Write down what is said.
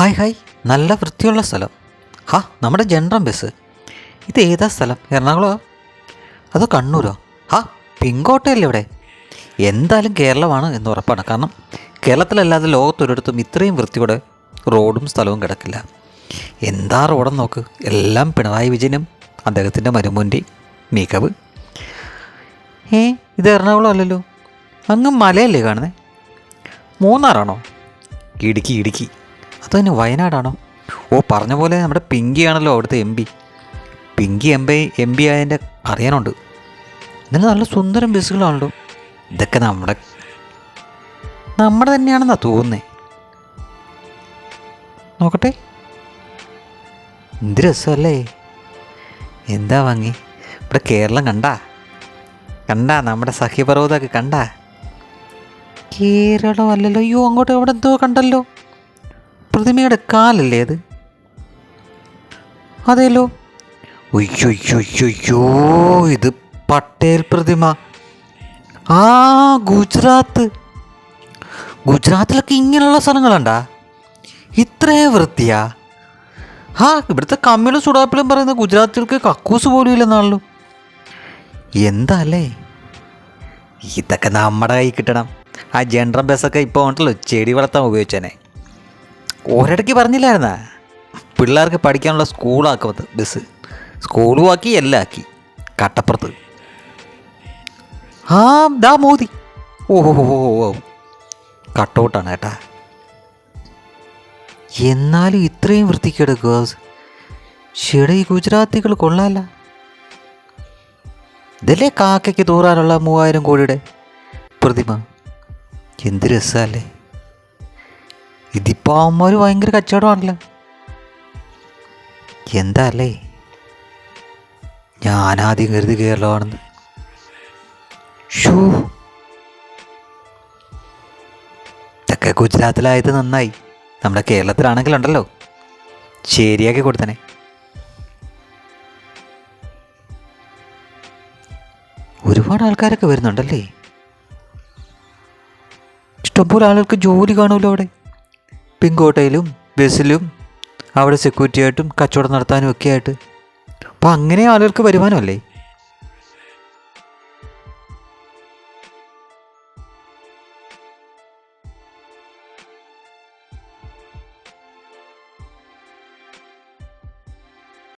Hi hi നല്ല വൃത്തിയുള്ള സ്ഥലം. ഹാ നമ്മുടെ ജനറൽ ബസ്. ഇത് ഏതാ സ്ഥലം? എറണാകുളമോ അതോ കണ്ണൂരോ? ഹാ പിങ്കോട്ടയല്ലേ ഇവിടെ? എന്തായാലും കേരളമാണ് എന്ന് ഉറപ്പാണ്. കാരണം കേരളത്തിലല്ലാതെ ലോകത്തൊരിടത്തും ഇത്രയും വൃത്തിയോടെ റോഡും സ്ഥലവും കിടക്കില്ല. എന്താ റോഡെന്ന് നോക്ക്. എല്ലാം പിണറായി വിജയനും അദ്ദേഹത്തിന്റെ മരുമുന്റെ മികവ്. ഏ ഇത് എറണാകുളം അല്ലല്ലോ. അങ്ങ് മലയല്ലേ കാണുന്നത് മൂന്നാറാണോ? ഇടുക്കി ഇടുക്കി. അതോ ഇനി വയനാടാണോ? ഓ പറഞ്ഞ പോലെ നമ്മുടെ പിങ്കിയാണല്ലോ അവിടുത്തെ M P. Pinky M P M P ആയതിന്റെ അറിയാനുണ്ട്. നിങ്ങൾ നല്ല സുന്ദരം ബസ്സുകളാണല്ലോ. ഇതൊക്കെ നമ്മുടെ നമ്മുടെ തന്നെയാണെന്നാ തോന്നുന്നേ. നോക്കട്ടെ. എന്ത് രസമല്ലേ? എന്താ വാങ്ങി ഇവിടെ കേരളം കണ്ടാ? കണ്ടാ നമ്മുടെ സഖ്യപർവതമൊക്കെ കണ്ടാ? കേരളം അല്ലല്ലോ അയ്യോ അങ്ങോട്ട് അവിടെ എന്തോ കണ്ടല്ലോ. പ്രതിമയുടെ കാലല്ലേ അത്? അതേലോ. അയ്യോ ഇത് പട്ടേൽ പ്രതിമ. ആ ഗുജറാത്ത്. ഗുജറാത്തിലൊക്കെ ഇങ്ങനെയുള്ള സ്ഥലങ്ങളുണ്ടാ? ഇത്രേ വൃത്തിയാ? ആ ഇവിടുത്തെ കമ്മ്യൂണിസ്റ്റ് സുഡാപ്പിലും പറയുന്ന ഗുജറാത്തികൾക്ക് കക്കൂസ് പോലും ഇല്ലെന്നാണല്ലോ. എന്താ അല്ലേ ഇതൊക്കെ നമ്മുടെ കൈ കിട്ടണം. ആ ജനറൽ ബസ്സൊക്കെ ഇപ്പോൾ ഉണ്ടല്ലോ ചെടി വളർത്താൻ ഉപയോഗിച്ചേനെ. ഒരിടയ്ക്ക് പറഞ്ഞില്ലായിരുന്നാ? പിള്ളേർക്ക് പഠിക്കാനുള്ള സ്കൂളാക്കുന്നത് ബസ്. സ്കൂളും ആക്കി എല്ലാം ആക്കി. കട്ടപ്പുറത്ത്. ആ ദാ മോദി. ഓ ഹോ ഹോ ഹോ ഓ. കട്ടൗട്ടാണ് കേട്ടാ എന്നാലും ഇത്രയും വൃത്തിക്കേട് ഗേൾസ് ഷെടെ ഈ ഗുജറാത്തികൾ കൊള്ളാല്ല. ഇതല്ലേ കാക്കയ്ക്ക് തൂറാനുള്ള മൂവായിരം കോടിയുടെ പ്രതിമ? എന്ത് രസമല്ലേ? ഇതിപ്പോൾ അവന്മാർ ഭയങ്കര കച്ചവടമാണല്ലോ. എന്താ അല്ലേ? ഞാനാദ്യം കരുതി കേരളമാണെന്ന്. ഷൂ. ഇതൊക്കെ ഗുജറാത്തിലായത് നന്നായി. നമ്മുടെ കേരളത്തിലാണെങ്കിലുണ്ടല്ലോ. ശരിയാക്കി കൊടുത്തനെ. ഒരുപാട് ആൾക്കാരൊക്കെ വരുന്നുണ്ടല്ലേ? ഇഷ്ടംപോലെ ആളുകൾക്ക് ജോലി കാണുമല്ലോ അവിടെ. പിങ്കോട്ടയിലും ബസ്സിലും അവിടെ സെക്യൂരിറ്റി ആയിട്ടും കച്ചവടം നടത്താനും ഒക്കെ ആയിട്ട് അപ്പോൾ അങ്ങനെ ആളുകൾക്ക് വരുമാനമല്ലേ?